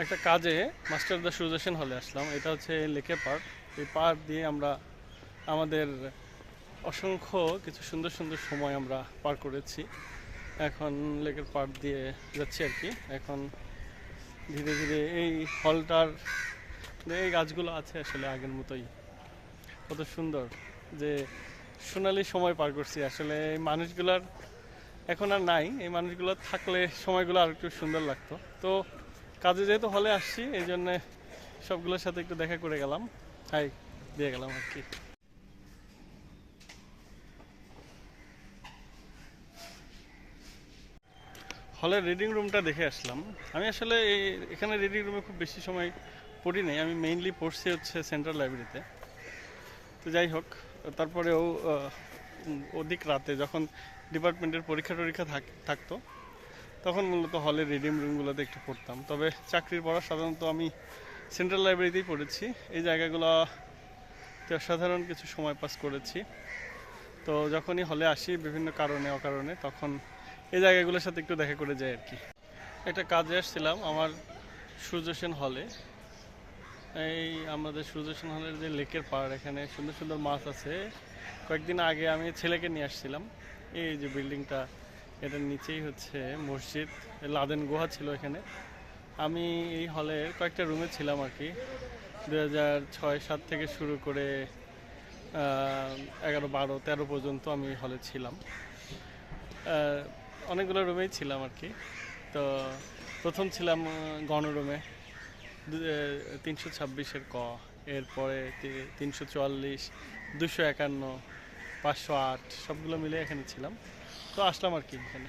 একটা কাজে মাস্টার দা সুদর্শন হলে আসলাম। এটা হচ্ছে লেকের পার্ক। এই পার্ক দিয়ে আমরা আমাদের অসংখ্য কিছু সুন্দর সুন্দর সময় আমরা পার করেছি। এখন লেকের পার্ক দিয়ে যাচ্ছি আর কি। এখন ধীরে ধীরে এই হলটার এই গাছগুলো আছে আসলে আগের মতোই। কত সুন্দর যে সোনালি সময় পার করছি। আসলে এই মানুষগুলার এখন আর নাই। এই মানুষগুলো থাকলে সময়গুলো আর একটু সুন্দর লাগতো। তো কাজে যেহেতু হলে আসছি, এই জন্য সবগুলোর সাথে একটু দেখা করে গেলাম। হাই, দিয়ে গেলাম আর কি। হলের রিডিং রুমটা দেখে আসলাম। আমি আসলে এই- এখানে রিডিং রুমে খুব বেশি সময় পড়ি নাই। আমি মেইনলি পড়ছি হচ্ছে সেন্ট্রাল লাইব্রেরিতে তো যাই হোক, তারপরেও অধিক রাতে যখন ডিপার্টমেন্টের পরীক্ষা টরীক্ষা থাক- থাকতো তখন মূলত হলের রিডিং রুমগুলোতে একটু পড়তাম। তবে চাকরির পড়া সাধারণত আমি সেন্ট্রাল লাইব্রেরিতেই পড়েছি। এই জায়গাগুলো সাধারণ কিছু সময় পাস করেছি। তো যখনই হলে আসি, বিভিন্ন কারণে, অকারণে, তখন এই জায়গাগুলোর সাথে একটু দেখা করে যাই আর কি। একটা কাজে আসছিলাম আমার সূর্য সেন হলে এই আমাদের সূর্য সেন হলের যে লেকের পাড়, এখানে সুন্দর সুন্দর মাছ আছে। কয়েকদিন আগে আমি ছেলেকে নিয়ে আসছিলাম। এই যে বিল্ডিংটা এটার নিচেই হচ্ছে মসজিদ, লাদেন গুহা ছিল এখানে। আমি এই হলের কয়েকটা রুমে ছিলাম আর কি। দু হাজার ছয় সাত থেকে শুরু করে এগারো, বারো, তেরো পর্যন্ত আমি হলে ছিলাম। অনেকগুলো রুমেই ছিলাম আর কি। তো প্রথম ছিলাম গণরুমে তিনশো ছাব্বিশের ক, এরপরে তিনশো চুয়াল্লিশ দুশো একান্ন, পাঁচশো আট, সবগুলো মিলে এখানে ছিলাম। তো আসলাম আর কি এখানে।